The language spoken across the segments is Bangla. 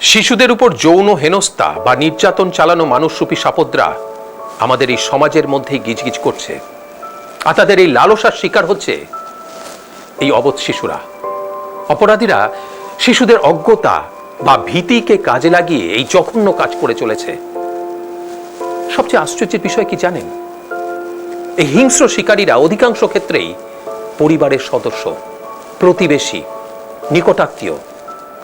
শিশুদের উপর যৌন হেনস্থা বা নির্যাতন চালানো মানুষরূপী সাপদ্রা আমাদের এই সমাজের মধ্যেই গিজগিজ করছে। আর তাদের এই লালসার শিকার হচ্ছে এই অবধ শিশুরা। অপরাধীরা শিশুদের অজ্ঞতা বা ভীতিকে কাজে লাগিয়ে এই জঘন্য কাজ করে চলেছে। সবচেয়ে আশ্চর্যের বিষয় কি জানেন? এই হিংস্র শিকারীরা অধিকাংশ ক্ষেত্রেই পরিবারের সদস্য, প্রতিবেশী, নিকটাত্মীয়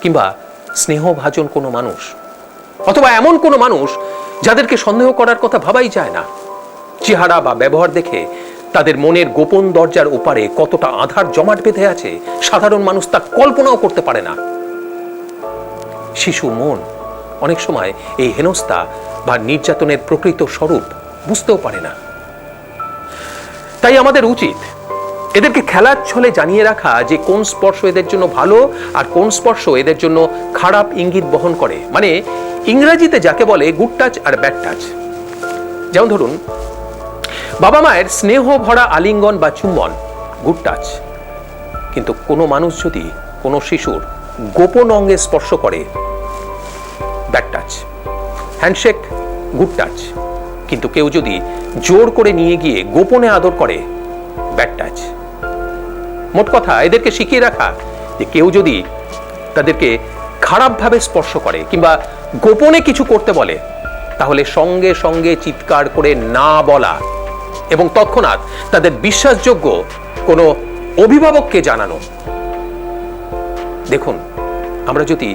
কিংবা স্নেহভাজন কোনো মানুষ, অথবা এমন কোনো মানুষ যাদেরকে সন্দেহ করার কথা ভাবাই যায় না। চেহারা বা ব্যবহার দেখে তাদের মনের গোপন দরজার ওপারে কতটা আধার জমাট বেঁধে আছে, সাধারণ মানুষ তা কল্পনাও করতে পারে না। শিশু মন অনেক সময় এই হেনস্থা বা নির্যাতনের প্রকৃত স্বরূপ বুঝতেও পারে না। তাই আমাদের উচিত এদেরকে খেলার ছলে জানিয়ে রাখা যে কোন স্পর্শ এদের জন্য ভালো আর কোন স্পর্শ এদের জন্য খারাপ ইঙ্গিত বহন করে। মানে ইংরেজিতে যাকে বলে গুড টাচ আর ব্যাড টাচ যেমন ধরুন, বাবা মায়ের স্নেহ ভরা আলিঙ্গন বা চুম্বন গুড টাচ কিন্তু কোনো মানুষ যদি কোনো শিশুর গোপন অঙ্গে স্পর্শ করে bad touch handshake good touch কিন্তু কেউ যদি জোর করে নিয়ে গিয়ে গোপনে আদর করে ব্যাড টাচ মোট কথা, এদেরকে শিখিয়ে রাখা যে কেউ যদি তাদেরকে খারাপভাবে স্পর্শ করে কিংবা গোপনে কিছু করতে বলে, তাহলে সঙ্গে সঙ্গে চিৎকার করে না বলা এবং তৎক্ষণাৎ তাদের বিশ্বাসযোগ্য কোনো অভিভাবককে জানানো। দেখুন, আমরা যদি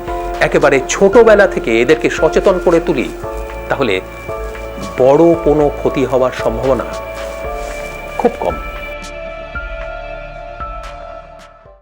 একেবারে ছোটবেলা থেকে এদেরকে সচেতন করে তুলি, তাহলে বড় কোনো ক্ষতি হওয়ার সম্ভাবনা খুব কম।